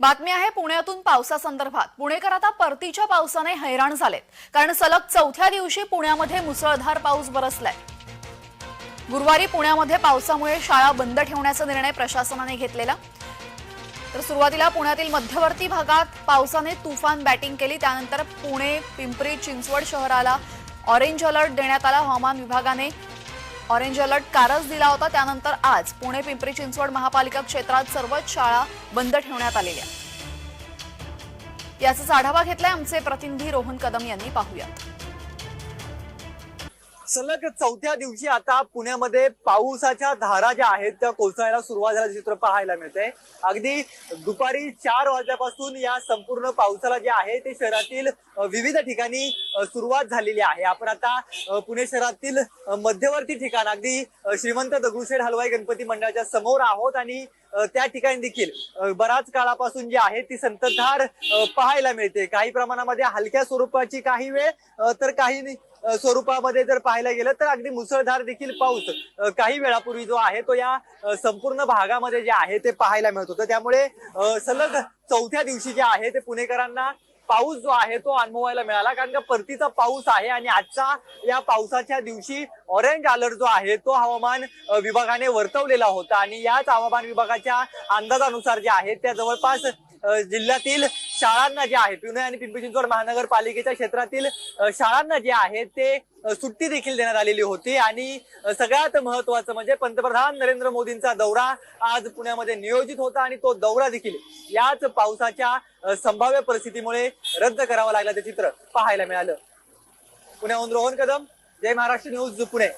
बातमी आहे पुण्यातून पावसासंदर्भात. पुणेकर आता परतीच्या पावसाने हैराण झालेत. कारण सलग चौथ्या दिवशी पुण्यामध्ये मुसळधार पाऊस बरसलाय. गुरुवारी पुण्यामध्ये पावसामुळे शाळा बंद ठेवण्याचा निर्णय प्रशासनाने घेतलेला. तर सुरुवातीला पुण्यातील मध्यवर्ती भागात पावसाने तुफान बॅटिंग केली. त्यानंतर पुणे पिंपरी चिंचवड शहराला ऑरेंज अलर्ट देण्यात आला. हवामान विभागाने ऑरेंज अलर्ट कारच दिला होता. त्यानंतर आज पुणे पिंपरी चिंचवड महापालिका क्षेत्रात सर्वच शाळा बंद ठेवण्यात आलेल्या याचाच आढावा घेतलाय आमचे प्रतिनिधी रोहन कदम यांनी. पाहूयात सलग चौथ्या दिवशी आता पुण्यामध्ये पावसाच्या धारा ज्या आहेत त्या कोसळायला सुरुवात झाल्याचं चित्र पाहायला मिळते अगदी दुपारी चार वाजल्यापासून या संपूर्ण पावसाला जे आहे ते शहरातील विविध ठिकाणी सुरुवात झालेली आहे. आपण आता पुणे शहरातील मध्यवर्ती ठिकाण अगदी श्रीमंत दगडूशेठ हलवाई गणपती मंडळाच्या समोर आहोत आणि त्या ठिकाणी देखील बराच काळापासून जी आहे ती संततधार पाहायला मिळते. काही प्रमाणामध्ये हलक्या स्वरूपाची काही वेळ तर काही स्वरूपामध्ये जर पाहायला गेलं तर अगदी मुसळधार देखील पाऊस काही वेळापूर्वी जो आहे तो या संपूर्ण भागामध्ये जे आहे ते पाहायला मिळत होतं. त्यामुळे सलग चौथ्या दिवशी जे आहे ते पुणेकरांना पाऊस जो आहे तो अनुभवायला मिळाला. कारण का परतीचा पाऊस आहे आणि आजचा या पावसाच्या दिवशी ऑरेंज अलर्ट जो आहे तो हवामान विभागाने वर्तवलेला होता. आणि याच हवामान विभागाच्या अंदाजानुसार जे आहे त्या जवळपास जिल्ह्यातील शाळांना जे आहे पुणे आणि पिंपरी चिंचवड महानगरपालिकेच्या क्षेत्रातील शाळांना जे आहे ते सुट्टी देखील देण्यात आलेली होती. आणि सगळ्यात महत्वाचं म्हणजे पंतप्रधान नरेंद्र मोदींचा दौरा आज पुण्यामध्ये नियोजित होता आणि तो दौरा देखील याच पावसाच्या संभाव्य परिस्थितीमुळे रद्द करावा लागला ते चित्र पाहायला मिळालं. पुण्याहून रोहन कदम जय महाराष्ट्र न्यूज पुणे.